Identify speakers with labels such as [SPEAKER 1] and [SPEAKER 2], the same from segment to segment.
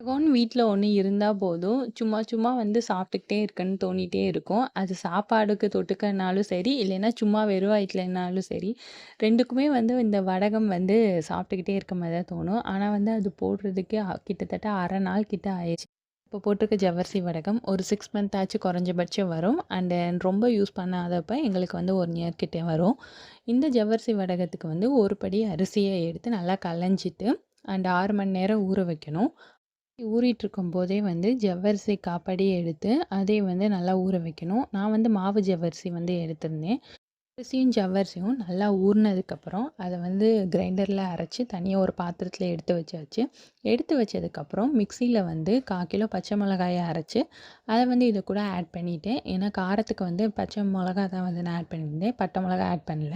[SPEAKER 1] வடகம்னு வீட்டில் ஒன்று இருந்தால் போதும். சும்மா சும்மா வந்து சாப்பிட்டுக்கிட்டே இருக்கன்னு தோணிகிட்டே இருக்கும். அது சாப்பாடுக்கு தொட்டுக்கனாலும் சரி, இல்லைன்னா சும்மா வெறும் வயிற்றுலனாலும் சரி, ரெண்டுக்குமே வந்து இந்த வடகம் வந்து சாப்பிட்டுக்கிட்டே இருக்க மாதிரி தான் தோணும். ஆனால் வந்து அது போடுறதுக்கே கிட்டத்தட்ட அரை நாள் கிட்ட ஆயிடுச்சு இப்போ போட்டிருக்க ஜவ்வரிசி வடகம் ஒரு சிக்ஸ் மந்த் ஆச்சு குறைஞ்சபட்சம் வரும். அண்ட் ரொம்ப யூஸ் பண்ணாதப்போ எங்களுக்கு வந்து ஒன் இயர் கிட்டே வரும். இந்த ஜவ்வரிசி வடகத்துக்கு வந்து ஒரு படி அரிசியை எடுத்து நல்லா களைஞ்சிட்டு, அண்ட் ஆறு மணி நேரம் ஊற வைக்கணும். ஊறிட்டுருக்கும்போதே வந்து ஜவ்வரிசி காப்படி எடுத்து, அதை வந்து நல்லா ஊற வைக்கணும். நான் வந்து மாவு ஜவ்வரிசி வந்து எடுத்திருந்தேன். அரிசியும் ஜவ்வரிசியும் நல்லா ஊறினதுக்கப்புறம் அதை வந்து கிரைண்டரில் அரைச்சு தனியாக ஒரு பாத்திரத்தில் எடுத்து வச்சாச்சு. எடுத்து வச்சதுக்கப்புறம் மிக்சியில் வந்து 1/4 கிலோ பச்சை மிளகாயை அரைச்சி அதை வந்து இதை கூட ஆட் பண்ணிட்டேன். ஏன்னா காரத்துக்கு வந்து பச்சை மிளகா தான் வந்து நான் ஆட் பண்ணியிருந்தேன். பட்டை மிளகா ஆட் பண்ணல.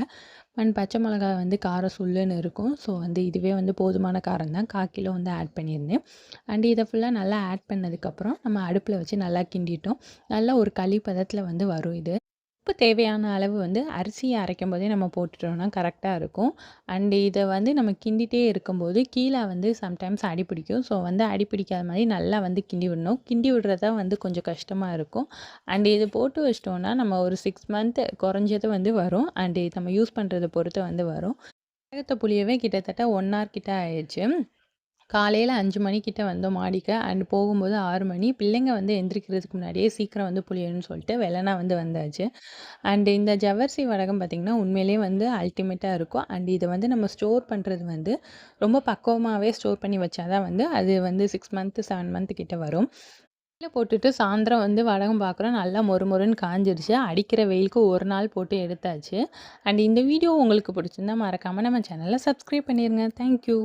[SPEAKER 1] அண்ட் பச்சை மிளகா வந்து காரம் சுல்லுன்னு இருக்கும். ஸோ வந்து இதுவே வந்து போதுமான காரம் தான். 1/4 கிலோ வந்து ஆட் பண்ணியிருந்தேன். அண்ட் இதை ஃபுல்லாக நல்லா ஆட் பண்ணதுக்கப்புறம், நம்ம அடுப்பில் வச்சு நல்லா கிண்டிட்டோம். நல்லா ஒரு களி பதத்தில் வந்து வரும் இது. உப்பு தேவையான அளவு வந்து அரிசியை அரைக்கும் போதே நம்ம போட்டுட்டோம்னா கரெக்டாக இருக்கும். அண்டு இதை வந்து நம்ம கிண்டிகிட்டே இருக்கும்போது, கீழே வந்து சம்டைம்ஸ் அடி பிடிக்கும். ஸோ வந்து அடி பிடிக்காத மாதிரி நல்லா வந்து கிண்டி விடணும். கிண்டி விடுறது தான் வந்து கொஞ்சம் கஷ்டமாக இருக்கும். அண்டு இது போட்டு வச்சிட்டோம்னா நம்ம ஒரு சிக்ஸ் மந்த் குறைஞ்சது வந்து வரும். அண்டு இது நம்ம யூஸ் பண்ணுறதை பொறுத்து வந்து வரும். வேகத்தை புளியவே கிட்டத்தட்ட ஒன் ஹவர் கிட்ட ஆயிடுச்சு காலையில் அஞ்சு மணிக்கிட்ட வந்தோம் மாடிக்க அண்ட் போகும்போது ஆறு மணி. பிள்ளைங்க வந்து எந்திரிக்கிறதுக்கு முன்னாடியே சீக்கிரம் வந்து புளியணும்னு சொல்லிட்டு வெள்ளனா வந்து வந்தாச்சு. அண்ட் இந்த ஜவர்சி வடகம் பார்த்திங்கன்னா உண்மையிலேயே வந்து அல்டிமேட்டாக இருக்கும். அண்ட் இதை வந்து நம்ம ஸ்டோர் பண்ணுறது வந்து ரொம்ப பக்குவமாகவே ஸ்டோர் பண்ணி வச்சாதான் வந்து அது வந்து சிக்ஸ் மந்த்து செவன் மந்த்து கிட்டே வரும். கீழ போட்டுட்டு சாயந்தரம் வந்து வடகம் பார்க்குறோம். நல்லா மொறு மொறுன்னு காய்ஞ்சிருச்சு. அடிக்கிற வெயிலுக்கு ஒரு நாள் போட்டு எடுத்தாச்சு. அண்ட் இந்த வீடியோ உங்களுக்கு பிடிச்சிருந்தா மறக்காமல் நம்ம சேனலை சப்ஸ்கிரைப் பண்ணிருங்க. Thank you.